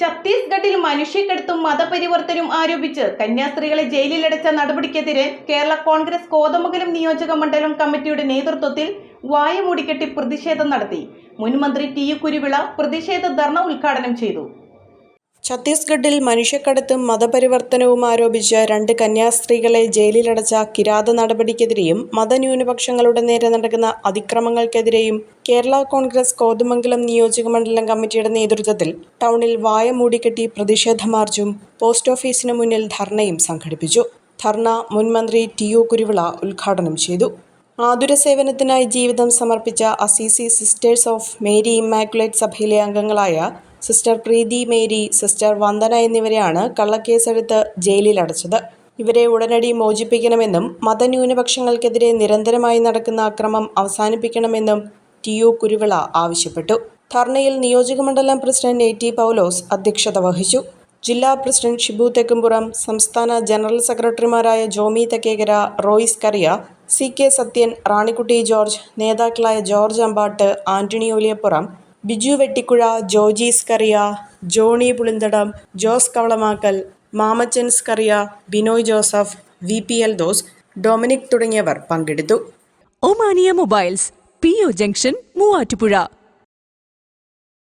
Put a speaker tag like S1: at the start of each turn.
S1: ഛത്തീസ്ഗഡിൽ മനുഷ്യക്കെടുത്തും മതപരിവർത്തനവും ആരോപിച്ച് കന്യാസ്ത്രീകളെ ജയിലിലടച്ച നടപടിക്കെതിരെ കേരള കോൺഗ്രസ് കോതമംഗലം നിയോജക മണ്ഡലം കമ്മിറ്റിയുടെ നേതൃത്വത്തിൽ വായ മൂടിക്കെട്ടി പ്രതിഷേധം നടത്തി. മുൻമന്ത്രി ടി യു കുരുവിള പ്രതിഷേധ ധർണ ഉദ്ഘാടനം ചെയ്തു.
S2: ഛത്തീസ്ഗഡിൽ മനുഷ്യക്കടത്തും മതപരിവർത്തനവും ആരോപിച്ച് രണ്ട് കന്യാസ്ത്രീകളെ ജയിലിലടച്ച കിരാത നടപടിക്കെതിരെയും മതന്യൂനപക്ഷങ്ങളുടെ നേരെ നടക്കുന്ന അതിക്രമങ്ങൾക്കെതിരെയും കേരള കോൺഗ്രസ് കോതമംഗലം നിയോജകമണ്ഡലം കമ്മിറ്റിയുടെ നേതൃത്വത്തിൽ ടൗണിൽ വായ മൂടിക്കെട്ടി പ്രതിഷേധ മാർച്ചും പോസ്റ്റ് ഓഫീസിന് മുന്നിൽ ധർണയും സംഘടിപ്പിച്ചു. ധർണ മുൻമന്ത്രി ടി യു കുരുവിള ഉദ്ഘാടനം ചെയ്തു. ആതുര സേവനത്തിനായി ജീവിതം സമർപ്പിച്ച Assisi sisters of Mary Immaculate സഭയിലെ അംഗങ്ങളായ sister Preethi Mary sister Vandana എന്നിവരെയാണ് കള്ളക്കേസെടുത്ത് ജയിലിലടച്ചത്. ഇവരെ ഉടനടി മോചിപ്പിക്കണമെന്നും മതന്യൂനപക്ഷങ്ങൾക്കെതിരെ നിരന്തരമായി നടക്കുന്ന അക്രമം അവസാനിപ്പിക്കണമെന്നും ടി യു കുരുവിള ആവശ്യപ്പെട്ടു. ധർണയിൽ നിയോജകമണ്ഡലം പ്രസിഡന്റ് എ ടി പൗലോസ് അധ്യക്ഷത വഹിച്ചു. ജില്ലാ പ്രസിഡന്റ് ഷിബു തെക്കുംപുറം സംസ്ഥാന ജനറൽ സെക്രട്ടറിമാരായ Jomy Thekkekara Ruiz Kariya C K Sathyan Ranikutty George നേതാക്കളായ George Ambattu Antony Oliyapuram Biju Vettikuzha Jojis Kariya Johnny Pulinthadam Jose Kavalamakkal Mamachan Skaria Binoy Joseph V P L Dose Dominic തുടങ്ങിയവർ പങ്കെടുത്തു.
S3: Omania mobiles P O junction Muvattupuzha.